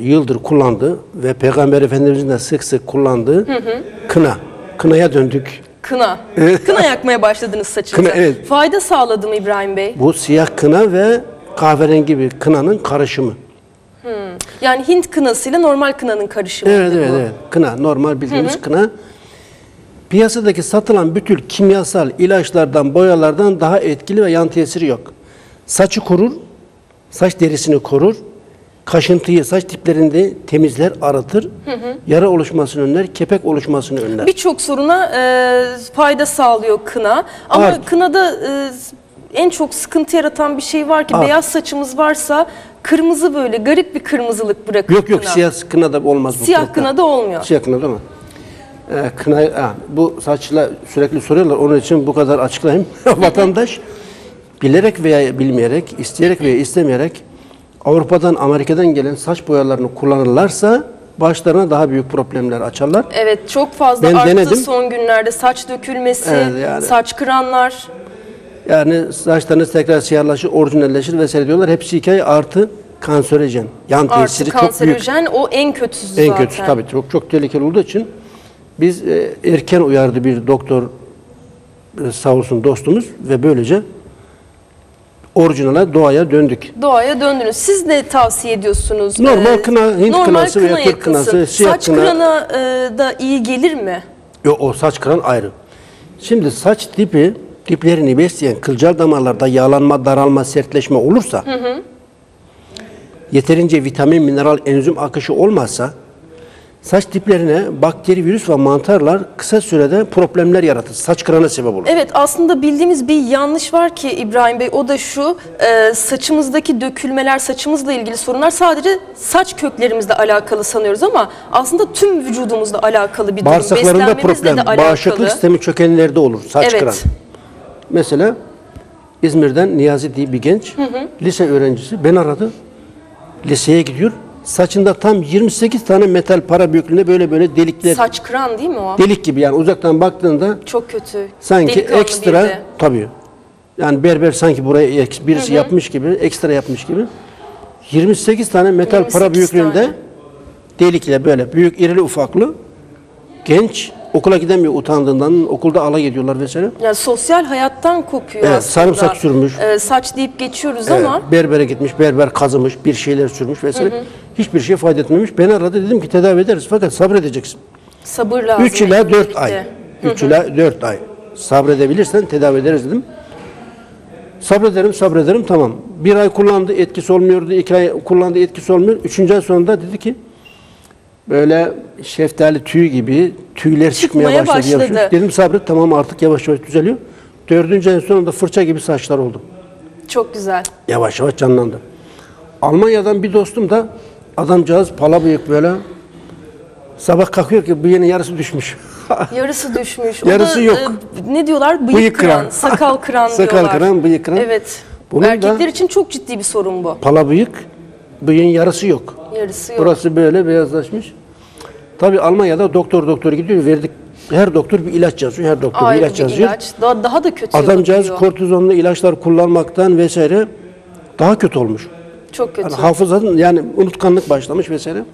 yıldır kullandığı ve Peygamber Efendimizin de sık sık kullandığı kına. Kınaya döndük. Kına. Kına yakmaya başladınız saçınıza. Kına, evet. Fayda sağladı mı İbrahim Bey? Bu siyah kına ve kahverengi bir kınanın karışımı. Yani Hint kınasıyla normal kınanın karışımı. Evet evet evet. Kına normal bildiğimiz kına. Piyasadaki satılan bütün kimyasal ilaçlardan, boyalardan daha etkili ve yan tesiri yok. Saçı korur, saç derisini korur, kaşıntıyı saç diplerinde temizler, arıtır, yara oluşmasını önler, kepek oluşmasını önler. Birçok soruna e, fayda sağlıyor kına. Ama Art. kınada e, en çok sıkıntı yaratan bir şey var ki Art. beyaz saçımız varsa kırmızı böyle garip bir kırmızılık bırakıyor Yok yok kına. siyah kına da olmaz bu. Siyah kılıkta. kınada olmuyor. Siyah kına değil mi? Ee, kına, ha, bu saçla sürekli soruyorlar. Onun için bu kadar açıklayayım. Vatandaş bilerek veya bilmeyerek, isteyerek veya istemeyerek Avrupa'dan, Amerika'dan gelen saç boyalarını kullanırlarsa başlarına daha büyük problemler açarlar. Evet çok fazla Ben arttı denedim. son günlerde saç dökülmesi, Evet, yani- saç kıranlar. Yani saçlarınız tekrar siyahlaşır, orijinalleşir vesaire diyorlar. Hepsi hikaye artı kanserojen. Yan Artı tesiri çok büyük. kanserojen o en kötüsü En zaten. kötüsü tabii çok çok tehlikeli olduğu için biz e, erken uyardı bir doktor e, sağ olsun dostumuz ve böylece orijinale doğaya döndük. Doğaya döndünüz. Siz ne tavsiye ediyorsunuz? Normal kına, Hint normal kınası veya Türk kınası, siyah Saç kına- kırana e, da iyi gelir mi? Yo, o saç kıran ayrı. Şimdi saç dipi diplerini besleyen kılcal damarlarda yağlanma, daralma, sertleşme olursa yeterince vitamin, mineral, enzim akışı olmazsa saç diplerine bakteri, virüs ve mantarlar kısa sürede problemler yaratır. Saç kırana sebep olur. Evet aslında bildiğimiz bir yanlış var ki İbrahim Bey o da şu e, saçımızdaki dökülmeler saçımızla ilgili sorunlar sadece saç köklerimizle alakalı sanıyoruz ama aslında tüm vücudumuzla alakalı bir durum. Bağırsaklarında problem, bağışıklık sistemi çökenlerde olur saç Evet. kıran. Mesela İzmir'den Niyazi diye bir genç, lise öğrencisi beni aradı. Liseye gidiyor. Saçında tam 28 tane metal para büyüklüğünde böyle böyle delikler. Saç kıran değil mi o? Delik gibi yani uzaktan baktığında Çok kötü. sanki Delikanlı ekstra biri. tabii. Yani berber sanki buraya birisi yapmış gibi, ekstra yapmış gibi. 28 tane metal 28 para büyüklüğünde tane. delikle böyle büyük irili ufaklı genç okula gidemiyor utandığından okulda alay ediyorlar vesaire. Yani sosyal hayattan kopuyor Evet, aslında. sarımsak sürmüş. E, saç deyip geçiyoruz Evet, ama berbere gitmiş, berber kazımış, bir şeyler sürmüş vesaire. Hiçbir şey fayda etmemiş. Beni aradı dedim ki tedavi ederiz fakat sabredeceksin. sabır lazım. 3 ila 4 birlikte. ay. 3 ila 4 ay. Sabredebilirsen tedavi ederiz dedim. Sabrederim, sabrederim tamam. Bir ay kullandı, etkisi olmuyordu. iki ay kullandı, etkisi olmuyor. Üçüncü ay sonunda dedi ki böyle şeftali tüy gibi tüyler çıkmaya, Çıkmaya başladı. başladı. yavaş. Dedim sabret tamam artık yavaş yavaş düzeliyor. Dördüncü ayın sonunda fırça gibi saçlar oldu. Çok güzel. Yavaş yavaş canlandı. Almanya'dan bir dostum da adamcağız pala bıyık böyle sabah kalkıyor ki bıyığının yarısı düşmüş. Yarısı düşmüş. Yarısı da, yok. e, ne diyorlar? Bıyık, Bıyık kıran, kıran. sakal kıran Sakal diyorlar. kıran, bıyık kıran. Evet. Bunun da- Erkekler için çok ciddi bir sorun bu. Pala bıyık, bıyığın yarısı yok. Yarısı yok. Burası böyle beyazlaşmış. Tabii Almanya'da doktor doktor gidiyor verdik. Her doktor bir ilaç yazıyor. Her doktor bir Ayrı ilaç bir yazıyor. ilaç. Daha, daha da kötü Adamcağız gidiyor. kortizonlu ilaçlar kullanmaktan vesaire daha kötü olmuş. Çok kötü. Yani hafızanın yani unutkanlık başlamış vesaire.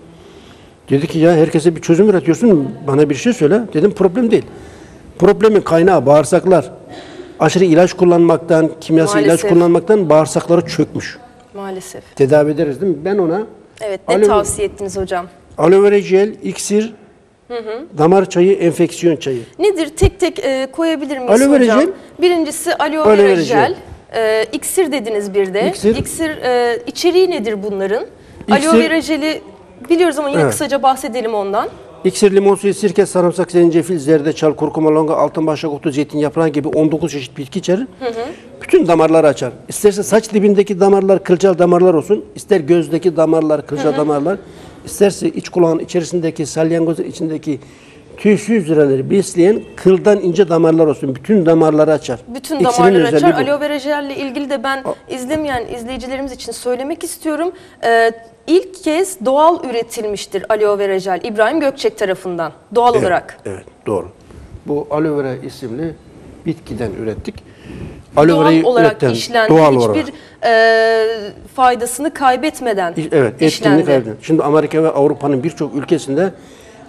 Dedi ki ya herkese bir çözüm üretiyorsun bana bir şey söyle. Dedim problem değil. Problemin kaynağı bağırsaklar. Aşırı ilaç kullanmaktan, kimyasal ilaç Maalesef. kullanmaktan bağırsakları çökmüş. Maalesef. Tedavi ederiz değil mi? Ben ona Evet. Ne Aloe- tavsiye ettiniz hocam? aloe vera jel, iksir, damar çayı, enfeksiyon çayı. Nedir? Tek tek e, koyabilir miyiz Aloe vera hocam? jel. Birincisi aloe Aloe vera jel. E, iksir dediniz bir de. İksir. e, içeriği nedir bunların? İksir- Aloe vera jeli biliyoruz ama yine Evet. kısaca bahsedelim ondan. İksir, limon suyu, sirke, sarımsak, zencefil, zerdeçal, kurkuma, longa, altın başak otu, zeytin yaprağı gibi 19 çeşit bitki içerir. Bütün damarları açar. İsterse saç dibindeki damarlar kılcal damarlar olsun, ister gözdeki damarlar kılcal damarlar, isterse iç kulağın içerisindeki salyangozun içindeki tüysüz hücreleri besleyen kıldan ince damarlar olsun. Bütün damarları açar. Bütün İksirin damarları açar. bu. Aloe vera jelle ilgili de ben izlemeyen izleyicilerimiz için söylemek istiyorum. Ee, ilk kez doğal üretilmiştir aloe vera jel İbrahim Gökçek tarafından. Doğal Evet, olarak. Evet, doğru. Bu aloe vera isimli bitkiden ürettik. Aloe doğal olarak üreten, işlendi. doğal Hiçbir olarak. e, faydasını kaybetmeden Evet, işlendi. kaybeden. Şimdi Amerika ve Avrupa'nın birçok ülkesinde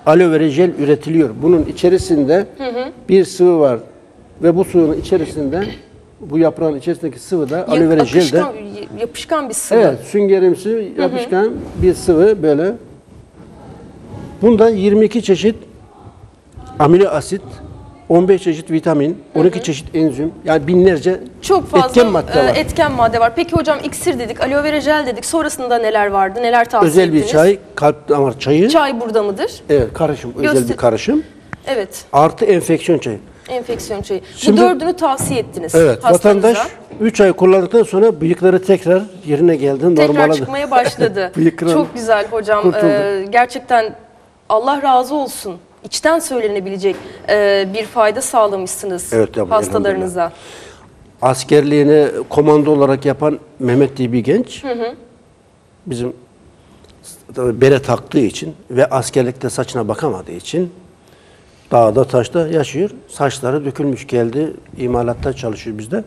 aloe vera jel üretiliyor. Bunun içerisinde bir sıvı var ve bu sıvının içerisinde bu yaprağın içerisindeki sıvı da aloe vera jel de Yapışkan, yapışkan bir sıvı. evet süngerimsi yapışkan bir sıvı böyle. Bunda 22 çeşit amino asit, 15 çeşit vitamin, 12 çeşit enzim yani binlerce Çok fazla etken madde e, var. etken madde var. Peki hocam iksir dedik, aloe vera jel dedik. Sonrasında neler vardı? Neler tavsiye özel bir ettiniz? çay, kalp damar çayı. Çay burada mıdır? Evet, karışım, özel Göster- bir karışım. Evet. Artı enfeksiyon çayı. Enfeksiyon çayı. Şimdi- Bu dördünü tavsiye ettiniz Evet, hastanıza. vatandaş 3 ay kullandıktan sonra bıyıkları tekrar yerine geldi, tekrar normaladı. çıkmaya başladı. Çok güzel hocam. kurtuldu. Ee, gerçekten Allah razı olsun. İçten söylenebilecek e, bir fayda sağlamışsınız Evet, tabii, hastalarınıza. Askerliğini komando olarak yapan Mehmet diye bir genç, bizim tabii bere taktığı için ve askerlikte saçına bakamadığı için dağda taşta yaşıyor. Saçları dökülmüş geldi, imalatta çalışıyor bizde.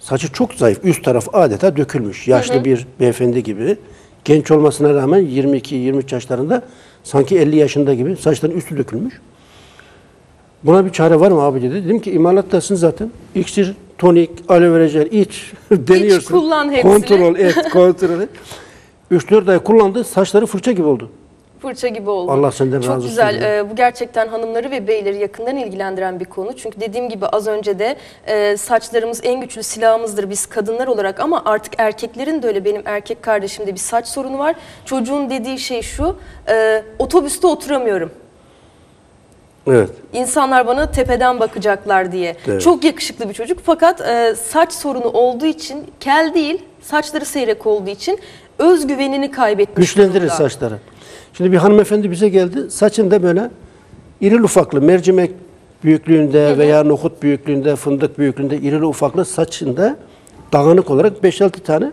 Saçı çok zayıf, üst taraf adeta dökülmüş. Yaşlı bir beyefendi gibi. Genç olmasına rağmen 22-23 yaşlarında sanki 50 yaşında gibi saçların üstü dökülmüş. Buna bir çare var mı abi dedi. Dedim ki imalattasın zaten. İksir, tonik, aloe vera jel iç. Deniyorsun. kullan hepsini. Kontrol et, kontrol et. 3-4 ay kullandı. Saçları fırça gibi oldu. Fırça gibi oldu. Allah senden Çok razı olsun güzel. diyorum. Ee, bu gerçekten hanımları ve beyleri yakından ilgilendiren bir konu. Çünkü dediğim gibi az önce de e, saçlarımız en güçlü silahımızdır biz kadınlar olarak ama artık erkeklerin de öyle. Benim erkek kardeşimde bir saç sorunu var. Çocuğun dediği şey şu, e, otobüste oturamıyorum. Evet. İnsanlar bana tepeden bakacaklar diye. Evet. Çok yakışıklı bir çocuk fakat e, saç sorunu olduğu için kel değil, saçları seyrek olduğu için özgüvenini kaybetmiş Güçlendirir durumda. saçları. Şimdi bir hanımefendi bize geldi. Saçında böyle irili ufaklı mercimek büyüklüğünde veya nohut büyüklüğünde, fındık büyüklüğünde irili ufaklı saçında dağınık olarak 5-6 tane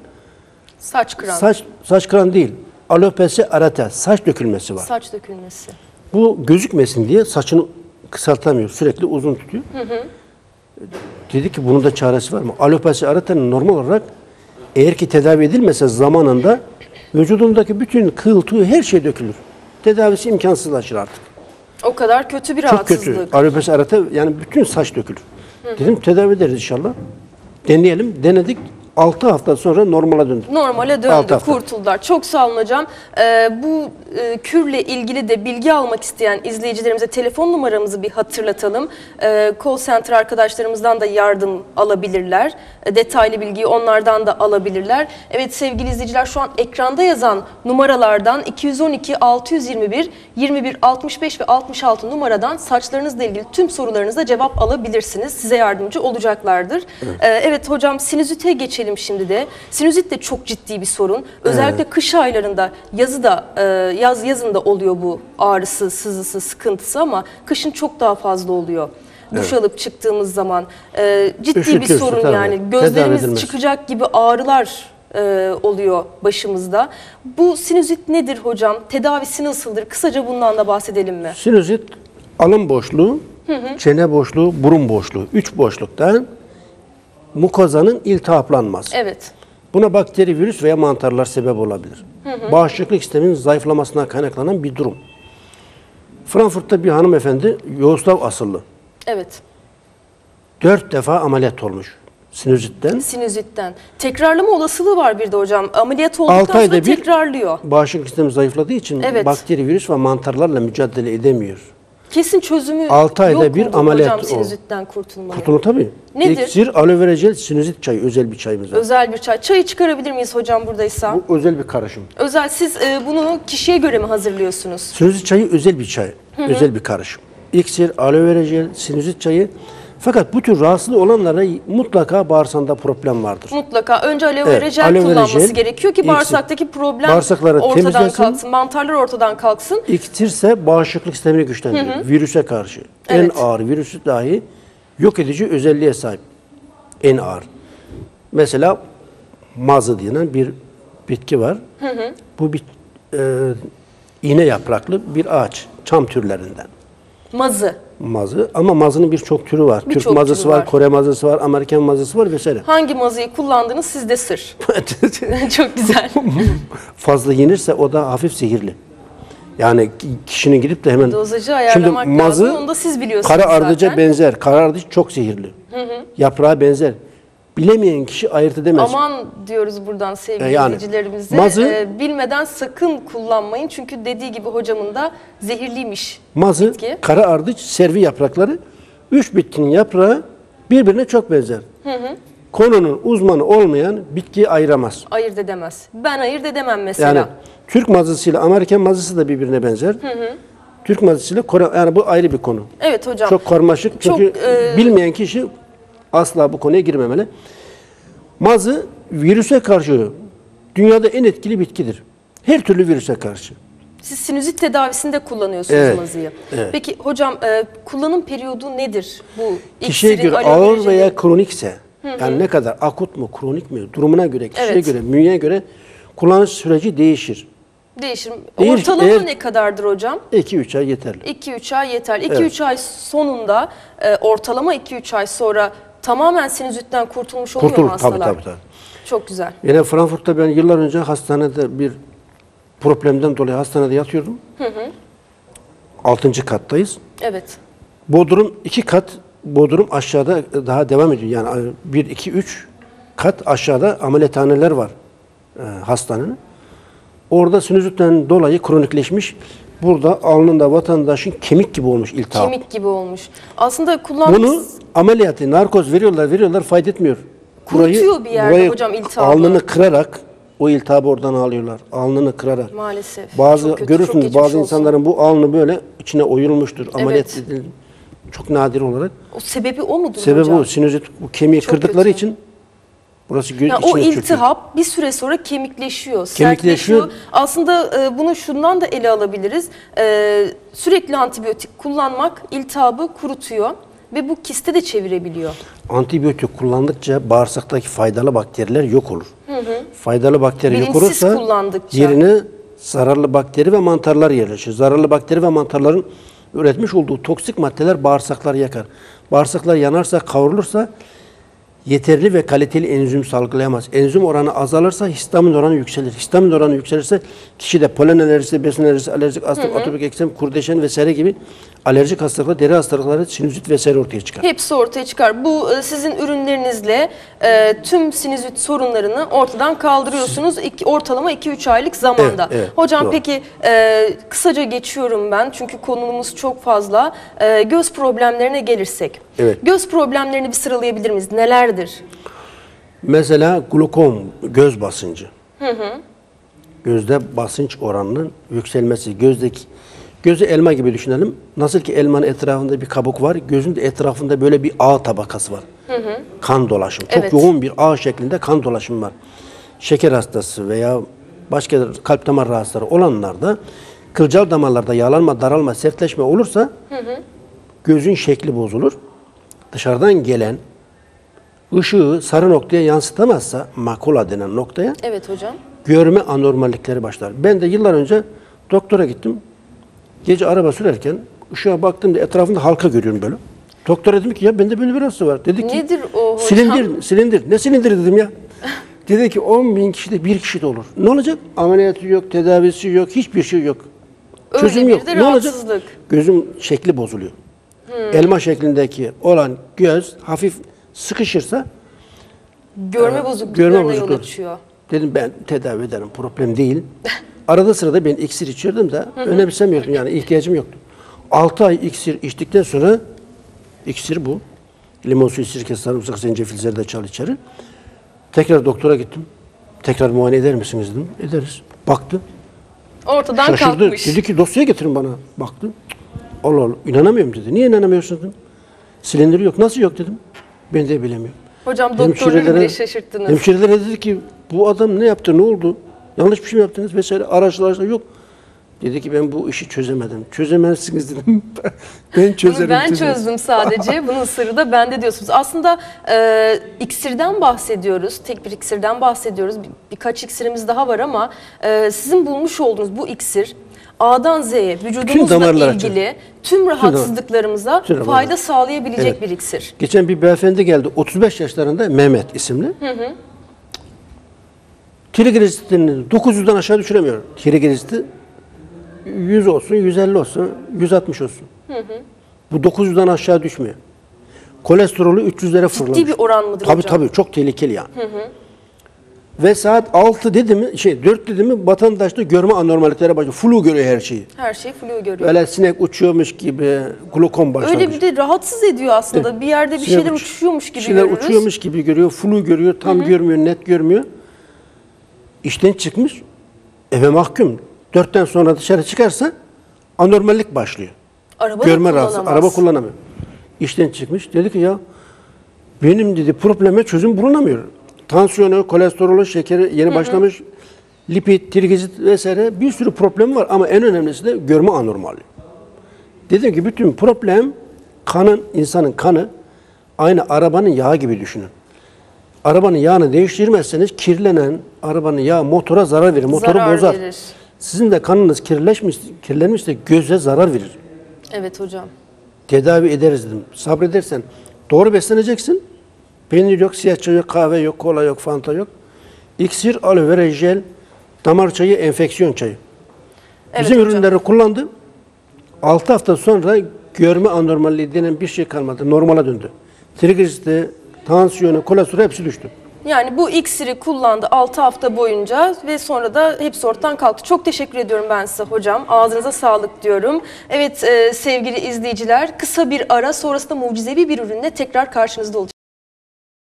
Saç kıran, saç, saç saç kıran değil. Alopecia areata, saç dökülmesi var. dökülmesi. Bu gözükmesin diye saçını kısaltamıyor. Sürekli uzun tutuyor. Dedi ki bunun da çaresi var mı? Alopecia areata'nın normal olarak eğer ki tedavi edilmese zamanında vücudundaki bütün kıl, tüy her şey dökülür. Tedavisi imkansızlaşır artık. O kadar kötü bir Çok rahatsızlık. kötü. Alopecia areata yani bütün saç dökülür. Dedim tedavi ederiz inşallah. Deneyelim. Denedik. 6 hafta sonra normala döndü. Normale döndü, kurtuldular. Çok sağ olun hocam. Ee, bu e, kürle ilgili de bilgi almak isteyen izleyicilerimize telefon numaramızı bir hatırlatalım. Ee, call center arkadaşlarımızdan da yardım alabilirler. E, detaylı bilgiyi onlardan da alabilirler. Evet sevgili izleyiciler şu an ekranda yazan numaralardan 212 621 21 65 ve 66 numaradan saçlarınızla ilgili tüm sorularınıza cevap alabilirsiniz. Size yardımcı olacaklardır. Ee, evet hocam sinüzite geçelim şimdi de. Sinüzit de çok ciddi bir sorun. Özellikle kış aylarında yazı da e, yaz yazında oluyor bu ağrısı, sızısı, sıkıntısı ama kışın çok daha fazla oluyor. Duş alıp çıktığımız zaman e, ciddi bir Üşütüyorsun sorun tabii. yani. Gözlerimiz çıkacak gibi ağrılar e, oluyor başımızda. Bu sinüzit nedir hocam? Tedavisi nasıldır? Kısaca bundan da bahsedelim mi? Sinüzit alın boşluğu, çene boşluğu, burun boşluğu. Üç boşluktan mukozanın iltihaplanması. Evet. Buna bakteri, virüs veya mantarlar sebep olabilir. Bağışıklık sisteminin zayıflamasına kaynaklanan bir durum. Frankfurt'ta bir hanımefendi Yugoslav asıllı. Evet. Dört defa ameliyat olmuş sinüzitten. Sinüzitten. Tekrarlama olasılığı var bir de hocam. Ameliyat Altı olduktan sonra bir tekrarlıyor. bağışıklık sistemi zayıfladığı için Evet. bakteri, virüs ve mantarlarla mücadele edemiyor. Kesin çözümü Altı ayda yok bir mudur ameliyat hocam o. sinüzitten kurtulmanın? Kurtulun tabii. Nedir? İksir, aloe vera jel, sinüzit çayı özel bir çayımız var. Özel bir çay. Çayı çıkarabilir miyiz hocam buradaysa? Bu özel bir karışım. Özel siz e, bunu kişiye göre mi hazırlıyorsunuz? Sinüzit çayı özel bir çay. Özel bir karışım. İksir, aloe vera jel, sinüzit çayı. Fakat bu tür rahatsızlığı olanlara mutlaka bağırsağında problem vardır. Mutlaka önce aloe Evet, vera jel aloe kullanması jel, gerekiyor ki bağırsaktaki problem Bağırsakları ortadan kalksın, mantarlar ortadan kalksın. İksirse bağışıklık sistemini güçlendiriyor. Virüse karşı. Evet. En ağır virüsü dahi yok edici özelliğe sahip. En ağır. Mesela mazı denen bir bitki var. Bu bir e, iğne yapraklı bir ağaç. Çam türlerinden. Mazı. mazı ama mazının birçok türü var. Türk Birçok mazısı türü var, var. Kore mazısı var, Amerikan mazısı var vesaire. Hangi mazıyı kullandığınız sizde sır. Çok güzel. Fazla yenirse o da hafif zehirli. Yani ki- kişinin gidip de hemen Dozajı ayarlamak lazım. Onu da siz biliyorsunuz Kara ardıca zaten. benzer. Kara ardıç çok zehirli. Yaprağa benzer. Bilemeyen kişi ayırt edemez. Aman diyoruz buradan sevgili E yani, izleyicilerimize. mazı- Ee, bilmeden sakın kullanmayın. Çünkü dediği gibi hocamın da zehirliymiş. Mazı, bitki. kara ardıç, servi yaprakları üç bitkinin yaprağı birbirine çok benzer. Konunun uzmanı olmayan bitkiyi ayıramaz. Ayırt edemez. Ben ayırt edemem mesela. Yani Türk mazısıyla Amerikan mazısı da birbirine benzer. Türk mazısıyla Kore yani bu ayrı bir konu. Evet hocam. Çok karmaşık Çok, çünkü e, bilmeyen kişi asla bu konuya girmemeli. Mazı virüse karşı dünyada en etkili bitkidir. Her türlü virüse karşı. Siz sinüzit tedavisinde kullanıyorsunuz Evet, mazıyı. evet. Peki hocam e, kullanım periyodu nedir bu Kişiye iksirin, göre ağır vericinin? veya kronikse yani ne kadar akut mu kronik mi durumuna göre kişiye Evet. göre bünyeye göre kullanış süreci değişir. değişir. Ortalama Eğer- ne kadardır hocam? 2-3 ay yeterli. 2-3 ay yeter. 2-3 ay sonunda e, ortalama 2-3 ay sonra tamamen sinüzitten kurtulmuş oluyor mu Kurtulur hastalar? tabii tabii tabii. Çok güzel. Yine Frankfurt'ta ben yıllar önce hastanede bir problemden dolayı hastanede yatıyordum. Altıncı kattayız. Evet. Bodrum iki kat, Bodrum aşağıda daha devam ediyor. Yani bir, iki, üç kat aşağıda ameliyathaneler var e, hastanenin. Orada sinüzitten dolayı kronikleşmiş. Burada alnında vatandaşın kemik gibi olmuş iltihap. Kemik gibi olmuş. Aslında kullandığımız Bunu ameliyatı, narkoz veriyorlar, veriyorlar fayda etmiyor. Kurutuyor bir yerde hocam iltihabı. Alnını kırarak o iltihabı oradan alıyorlar. Alnını kırarak. maalesef. Bazı çok kötü, çok görürsünüz geçmiş bazı olsun. insanların bu alnı böyle içine oyulmuştur. Ameliyat Evet. edilir. Çok nadir olarak. O sebebi o mudur Sebebi hocam? o sinüzit bu kemiği Çok kırdıkları kötü. için burası gö- Yani o içine çöküyor. iltihap bir süre sonra kemikleşiyor, Kemikleşiyor. sertleşiyor. Aslında e, bunu şundan da ele alabiliriz. E, sürekli antibiyotik kullanmak iltihabı kurutuyor ve bu kiste de çevirebiliyor. Antibiyotik kullandıkça bağırsaktaki faydalı bakteriler yok olur. Faydalı bakteri yok Bilinçsiz olursa kullandıkça. yerine zararlı bakteri ve mantarlar yerleşir. Zararlı bakteri ve mantarların üretmiş olduğu toksik maddeler bağırsakları yakar. Bağırsaklar yanarsa, kavrulursa yeterli ve kaliteli enzim salgılayamaz. Enzim oranı azalırsa histamin oranı yükselir. Histamin oranı yükselirse kişide polen alerjisi, besin alerjisi, alerjik astım, atopik eksem, kurdeşen vesaire gibi alerjik hastalıklar, deri hastalıkları, sinüzit vesaire ortaya çıkar. Hepsi ortaya çıkar. Bu e, sizin ürünlerinizle e, tüm sinüzit sorunlarını ortadan kaldırıyorsunuz. İki, ortalama 2-3 aylık zamanda. Evet, evet, Hocam doğru. peki e, kısaca geçiyorum ben çünkü konumuz çok fazla. E, göz problemlerine gelirsek. Evet. Göz problemlerini bir sıralayabilir miyiz? Nelerdir? Mesela glukom, göz basıncı. Gözde basınç oranının yükselmesi, gözdeki gözü elma gibi düşünelim. Nasıl ki elmanın etrafında bir kabuk var, gözün de etrafında böyle bir ağ tabakası var. Kan dolaşımı. Çok Evet. yoğun bir ağ şeklinde kan dolaşımı var. Şeker hastası veya başka kalp damar rahatsızları olanlarda kılcal damarlarda yağlanma, daralma, sertleşme olursa gözün şekli bozulur. Dışarıdan gelen ışığı sarı noktaya yansıtamazsa makula denen noktaya Evet hocam. görme anormallikleri başlar. Ben de yıllar önce doktora gittim. Gece araba sürerken ışığa baktığımda etrafında halka görüyorum böyle. Doktor dedim ki ya bende böyle bir hasta var. Dedi ki Nedir o hocam? silindir, silindir. Ne silindir dedim ya. Dedi ki 10 bin kişide bir kişi de olur. Ne olacak? Ameliyatı yok, tedavisi yok, hiçbir şey yok. Öyle Çözüm bir yok. de Ne olacak? rahatsızlık. Gözüm şekli bozuluyor. Elma şeklindeki olan göz hafif sıkışırsa Görme bozukluklarına görme yol açıyor. Dedim ben tedavi ederim problem değil. Arada sırada ben iksir içiyordum da önemsemiyordum yani ihtiyacım yoktu. 6 ay iksir içtikten sonra iksir bu. Limon suyu, sirke, sarımsak, zencefil, zerdeçal içerir. Tekrar doktora gittim. Tekrar muayene eder misiniz dedim. Ederiz. Baktı. Ortadan Şaşırdı. kalkmış. Dedi ki dosya getirin bana. Baktı. Allah Allah inanamıyorum dedi. Niye inanamıyorsun dedim. Silindir yok. Nasıl yok dedim. Ben de bilemiyorum. Hocam doktorları bile şaşırttınız. Hemşirelere dedi ki bu adam ne yaptı, ne oldu? Yanlış bir şey mi yaptınız vesaire. Araçlar yok. Dedi ki ben bu işi çözemedim. Çözemezsiniz dedim. ben çözerim. Ben çözerim. çözdüm sadece. Bunun sırrı da bende diyorsunuz. Aslında e, iksirden bahsediyoruz. Tek bir iksirden bahsediyoruz. Bir- birkaç iksirimiz daha var ama e, sizin bulmuş olduğunuz bu iksir A'dan Z'ye vücudumuzla ilgili tüm rahatsızlıklarımıza Tüm fayda sağlayabilecek Evet. bir iksir. Geçen bir beyefendi geldi. 35 yaşlarında Mehmet isimli. Triglisitini 900'den aşağı düşüremiyor. Triglisiti 100 olsun, 150 olsun, 160 olsun. Bu 900'den aşağı düşmüyor. Kolesterolü 300'lere fırlamış. bir oran mıdır tabii, hocam? Tabii çok tehlikeli yani. Ve saat 6 dedi mi, şey 4 dedi mi vatandaşta görme anormalliklere başlıyor. Flu görüyor her şeyi. Her şey flu görüyor. Böyle sinek uçuyormuş gibi glukon başlamış. Öyle bir de rahatsız ediyor aslında. Bir yerde bir Sinek şeyler uç- uçuşuyormuş gibi şeyler uçuyormuş gibi görüyor, flu görüyor, tam görmüyor, net görmüyor. İşten çıkmış, eve mahkum. Dörtten sonra dışarı çıkarsa anormallik başlıyor. Araba Görme rahatsız, araba kullanamıyor. İşten çıkmış, dedi ki ya benim dedi probleme çözüm bulunamıyor. Tansiyonu, kolesterolü, şekeri yeni başlamış, lipid, trigizit vesaire bir sürü problem var ama en önemlisi de görme anormali. Dedim ki bütün problem kanın, insanın kanı aynı arabanın yağı gibi düşünün. Arabanın yağını değiştirmezseniz kirlenen arabanın yağı motora zarar verir, motoru Zarar bozar. verir. Sizin de kanınız kirleşmiş, kirlenmişse göze zarar verir. Evet hocam. Tedavi ederiz dedim. Sabredersen doğru besleneceksin. Peynir yok, siyah çay yok, kahve yok, kola yok, fanta yok. İksir, aloe vera jel, damar çayı, enfeksiyon çayı. Evet Bizim hocam. ürünleri kullandı. 6 hafta sonra görme anormalliği denen bir şey kalmadı. Normala döndü. Trigliseridi, tansiyonu, kolesterol hepsi düştü. Yani bu iksiri kullandı 6 hafta boyunca ve sonra da hepsi ortadan kalktı. Çok teşekkür ediyorum ben size hocam. Ağzınıza sağlık diyorum. Evet e, sevgili izleyiciler kısa bir ara sonrasında mucizevi bir ürünle tekrar karşınızda olacağız.